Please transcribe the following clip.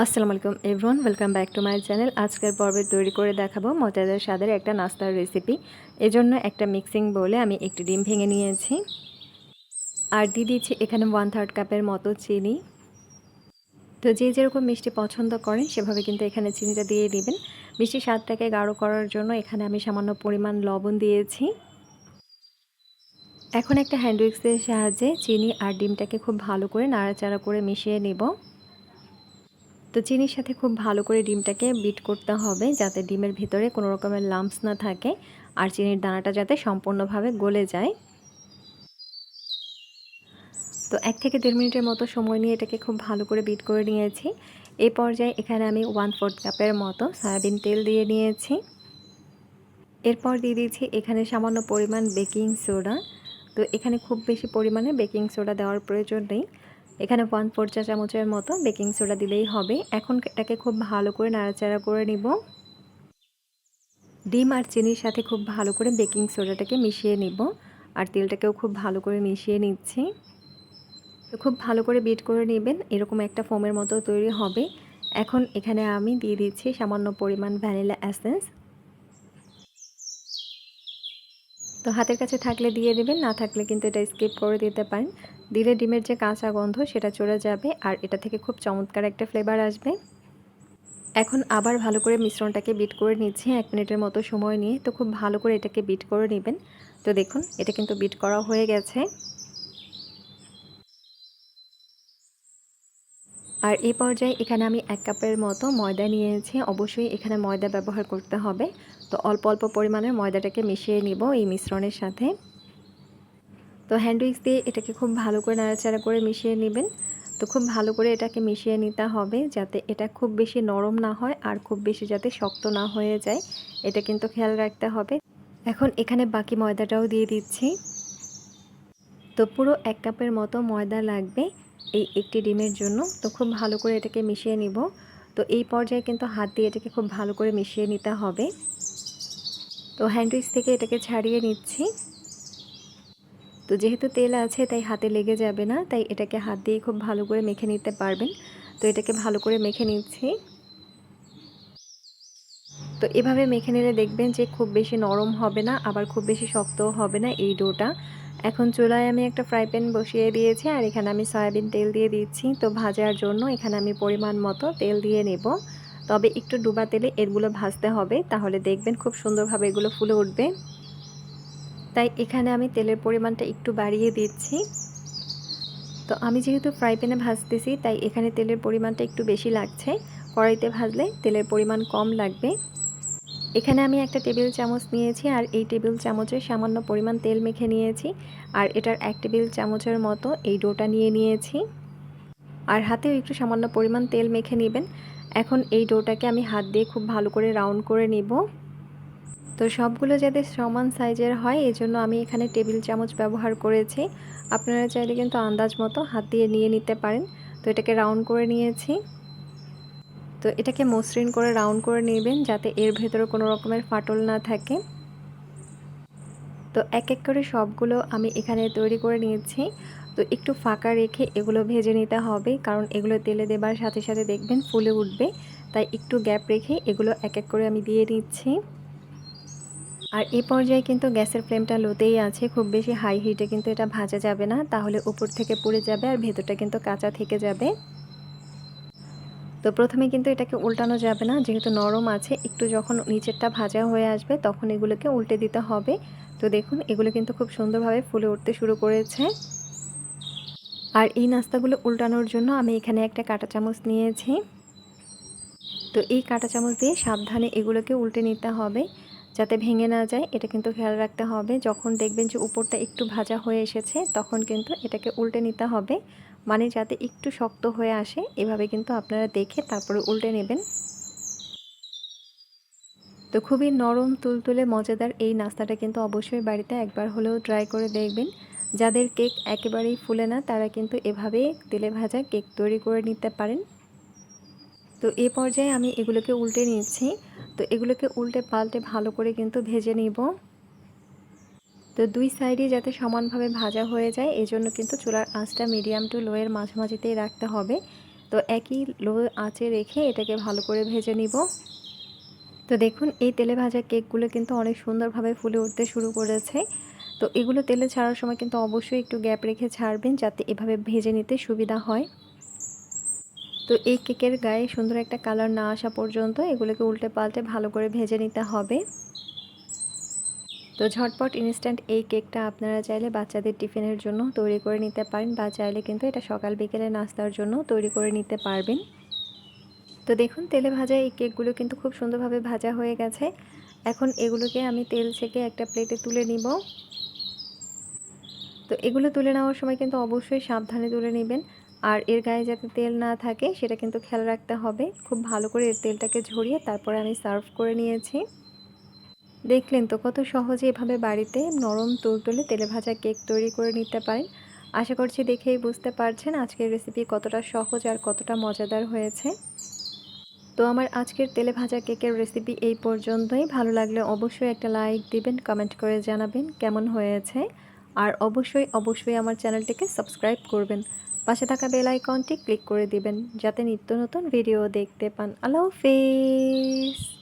আসসালামু আলাইকুম everyone welcome back to my channel আজকের পর্বে তৈরি করে দেখাবো মজাদার স্বাদের একটা নাস্তার রেসিপি এজন্য একটা মিক্সিং বলে আমি একটি ডিম ভেঙে নিয়েছি। আর দিয়ে দিচ্ছি এখানে ওয়ান থার্ড কাপের মতো চিনি। তো যে যেরকম মিষ্টি পছন্দ করেন, সেভাবে কিন্তু এখানে চিনিটা দিয়ে দিবেন। মিষ্টি স্বাদটাকে গাঢ় করার জন্য এখানে আমি সামান্য পরিমাণ লবণ দিয়েছি। এখন একটা হ্যান্ড উইক্সের সাহায্যে চিনি আর ডিমটাকে খুব ভালো করে নাড়াচাড়া করে মিশিয়ে নেব। তো চিনির সাথে খুব ভালো করে ডিমটাকে বিট করতে হবে যাতে ডিমের ভিতরে কোনো রকমের লাম্পস না থাকে আর চিনির দানাটা যাতে সম্পূর্ণভাবে গলে যায়। তো এক থেকে দেড় মিনিটের মতো সময় নিয়ে এটাকে খুব ভালো করে বিট করে নিয়েছি। এই পর্যায়ে এখানে আমি ওয়ান ফোর্থ কাপের মতো সয়াবিন তেল দিয়ে নিয়েছি। এরপর দিয়ে দিয়েছি এখানে সামান্য পরিমাণ বেকিং সোডা। তো এখানে খুব বেশি পরিমাণে বেকিং সোডা দেওয়ার প্রয়োজন নেই। এখানে ওয়ান ফোর চা চামচের মতো বেকিং সোডা দিলেই হবে। এখন এটাকে খুব ভালো করে নাড়াচাড়া করে নিব। ডিম আর চিনির সাথে খুব ভালো করে বেকিং সোডাটাকে মিশিয়ে নিব। আর তেলটাকেও খুব ভালো করে মিশিয়ে নিচ্ছি। তো খুব ভালো করে বিট করে নেবেন, এরকম একটা ফোমের মতো তৈরি হবে। এখন এখানে আমি দিয়ে দিচ্ছি সামান্য পরিমাণ ভ্যানিলা অ্যাসেন্স তো হাতের কাছে থাকলে দিয়ে দেবেন, না থাকলে কিন্তু এটা স্কিপ করে দিতে পারেন। দিলে ডিমের যে কাঁচা গন্ধ সেটা চলে যাবে আর এটা থেকে খুব চমৎকার একটা ফ্লেভার আসবে। এখন আবার ভালো করে মিশ্রণটাকে বিট করে নিচ্ছি এক মিনিটের মতো সময় নিয়ে। তো খুব ভালো করে এটাকে বিট করে নেবেন। তো দেখুন, এটা কিন্তু বিট করা হয়ে গেছে। আর এই পর্যায়ে এখানে আমি এক কাপের মতো ময়দা নিয়েছি। অবশ্যই এখানে ময়দা ব্যবহার করতে হবে। তো অল্প অল্প পরিমাণে ময়দাটাকে মিশিয়ে নিব এই মিশ্রণের সাথে। তো হ্যান্ড উইক্স দিয়ে এটাকে খুব ভালো করে নাড়াচাড়া করে মিশিয়ে নেবেন। তো খুব ভালো করে এটাকে মিশিয়ে নিতে হবে যাতে এটা খুব বেশি নরম না হয় আর খুব বেশি যাতে শক্ত না হয়ে যায়। এটা কিন্তু খেয়াল রাখতে হবে। এখন এখানে বাকি ময়দাটাও দিয়ে দিচ্ছি। তো পুরো এক কাপের মতো ময়দা লাগবে। এই একটি ডিমের জন্য। তো খুব ভালো করে এটাকে মিশিয়ে নিব। তো এই পর্যায়ে কিন্তু হাত দিয়ে এটাকে খুব ভালো করে মিশিয়ে নিতে হবে। তো হ্যান্ডউইচ থেকে এটাকে ছাড়িয়ে নিচ্ছি। তো যেহেতু তেল আছে, তাই হাতে লেগে যাবে না, তাই এটাকে হাত দিয়ে খুব ভালো করে মেখে নিতে পারবেন। তো এটাকে ভালো করে মেখে নিচ্ছি। তো এভাবে মেখে নিলে দেখবেন যে খুব বেশি নরম হবে না, আবার খুব বেশি শক্তও হবে না এই ডোটা। এখন চুলায় আমি একটা ফ্রাই প্যান বসিয়ে দিয়েছি, আর এখানে আমি সয়াবিন তেল দিয়ে দিচ্ছি। তো ভাজার জন্য এখানে আমি পরিমাণ মতো তেল দিয়ে নেব। তবে একটু ডুবা তেলে এগুলো ভাজতে হবে, তাহলে দেখবেন খুব সুন্দরভাবে এগুলো ফুলে উঠবে। তাই এখানে আমি তেলের পরিমাণটা একটু বাড়িয়ে দিচ্ছি। তো আমি যেহেতু ফ্রাই প্যানে ভাজতেছি, তাই এখানে তেলের পরিমাণটা একটু বেশি লাগছে। কড়াইতে ভাজলে তেলের পরিমাণ কম লাগবে। এখানে আমি একটা টেবিল চামচ নিয়েছি আর এই টেবিল চামচে সামান্য পরিমাণ তেল মেখে নিয়েছি আর এটার এক টেবিল চামচের মতো এই ডোটা নিয়ে নিয়েছি। আর হাতেও একটু সামান্য পরিমাণ তেল মেখে নেবেন। এখন এই ডোটাকে আমি হাত দিয়ে খুব ভালো করে রাউন্ড করে নিব। তো সবগুলো যাতে সমান সাইজের হয়, এজন্য আমি এখানে টেবিল চামচ ব্যবহার করেছি। আপনারা চাইলে কিন্তু আন্দাজ মতো হাত দিয়ে নিয়ে নিতে পারেন। তো এটাকে রাউন্ড করে নিয়েছি। তো এটাকে মসৃণ করে রাউন্ড করে নেবেন যাতে এর ভেতরে কোনো রকমের ফাটল না থাকে। তো এক এক করে সবগুলো আমি এখানে তৈরি করে নিয়েছি। তো একটু ফাঁকা রেখে এগুলো ভেজে নিতে হবে, কারণ এগুলো তেলে দেবার সাথে সাথে দেখবেন ফুলে উঠবে। তাই একটু গ্যাপ রেখে এগুলো এক এক করে আমি দিয়ে নিচ্ছি আর এই পর্যায়ে কিন্তু গ্যাসের ফ্লেমটা লোতেই আছে, খুব বেশি হাই হিটে কিন্তু এটা ভাজা যাবে না। তাহলে উপর থেকে পুড়ে যাবে আর ভেতরটা কিন্তু কাঁচা থেকে যাবে। তো প্রথমে কিন্তু এটাকে উল্টানো যাবে না। যেহেতু নরম আছে, একটু যখন নিচেরটা ভাজা হয়ে আসবে, তখন এগুলোকে উল্টে দিতে হবে। তো দেখুন, এগুলো কিন্তু খুব সুন্দরভাবে ফুলে উঠতে শুরু করেছে। আর এই নাস্তাগুলো উল্টানোর জন্য আমি এখানে একটা কাঁটা চামচ নিয়েছি। তো এই কাঁটা চামচ দিয়ে সাবধানে এগুলোকে উল্টে নিতে হবে। যাতে ভেঙে না যায়, এটা কিন্তু খেয়াল রাখতে হবে। যখন দেখবেন যে উপরটা একটু ভাজা হয়ে এসেছে, তখন কিন্তু এটাকে উল্টে নিতে হবে। মানে যাতে একটু শক্ত হয়ে আসে, এভাবে কিন্তু আপনারা দেখে তারপরে উল্টে নেবেন। তো খুবই নরম, তুলতুলে, মজাদার এই নাস্তাটা কিন্তু অবশ্যই বাড়িতে একবার হলেও ট্রাই করে দেখবেন। যাদের কেক একেবারেই ফুলে না, তারা কিন্তু এভাবে তেলে ভাজা কেক তৈরি করে নিতে পারেন। তো এ পর্যায়ে আমি এগুলোকে উল্টে নিচ্ছি। তো এগুলোকে উল্টে পাল্টে ভালো করে কিন্তু ভেজে নিব। তো দুই সাইডে যাতে সমানভাবে ভাজা হয়ে যায়, এজন্য কিন্তু চুলার আঁচটা মিডিয়াম টু লোয়ের মাঝামাঝিতেই রাখতে হবে। তো একই লো আঁচে রেখে এটাকে ভালো করে ভেজে নিব। তো দেখুন, এই তেলে ভাজা কেকগুলো কিন্তু অনেক সুন্দরভাবে ফুলে উঠতে শুরু করেছে। তো এগুলো তেলে ছাড়ার সময় কিন্তু অবশ্যই একটু গ্যাপ রেখে ছাড়বেন, যাতে এভাবে ভেজে নিতে সুবিধা হয়। তো এই কেকের গায়ে সুন্দর একটা কালার না আসা পর্যন্ত এগুলোকে উল্টে পাল্টে ভালো করে ভেজে নিতে হবে। তো ঝটপট ইনস্ট্যান্ট এই কেকটা আপনারা চাইলে বাচ্চাদের টিফিনের জন্য তৈরি করে নিতে পারেন বা চাইলে কিন্তু এটা সকাল বিকেলে নাস্তার জন্য তৈরি করে নিতে পারবেন। তো দেখুন, তেলে ভাজা এই কেকগুলো কিন্তু খুব সুন্দরভাবে ভাজা হয়ে গেছে। এখন এগুলোকে আমি তেল থেকে একটা প্লেটে তুলে নিব। তো এগুলো তুলে নেওয়ার সময় কিন্তু অবশ্যই সাবধানে তুলে নেবেন। আর এর গায়ে যাতে তেল না থাকে, সেটা কিন্তু খেয়াল রাখতে হবে। খুব ভালো করে এর তেলটাকে ঝরিয়ে তারপরে আমি সার্ভ করে নিয়েছি। দেখলেন তো কত সহজে এভাবে বাড়িতে নরম তুলতুলে তেলে ভাজা কেক তৈরি করে নিতে পারেন। আশা করছি দেখেই বুঝতে পারছেন আজকের রেসিপি কতটা সহজ আর কতটা মজাদার হয়েছে। তো আমার আজকের তেলে ভাজা কেকের রেসিপি এই পর্যন্তই। ভালো লাগলে অবশ্যই একটা লাইক দিবেন কমেন্ট করে জানাবেন কেমন হয়েছে। আর অবশ্যই অবশ্যই আমার চ্যানেলটিকে সাবস্ক্রাইব করবেন। পাশে থাকা বেল আইকনটি ক্লিক করে দিবেন, যাতে নিত্য নতুন ভিডিও দেখতে পান। আল্লাহ হাফিজ!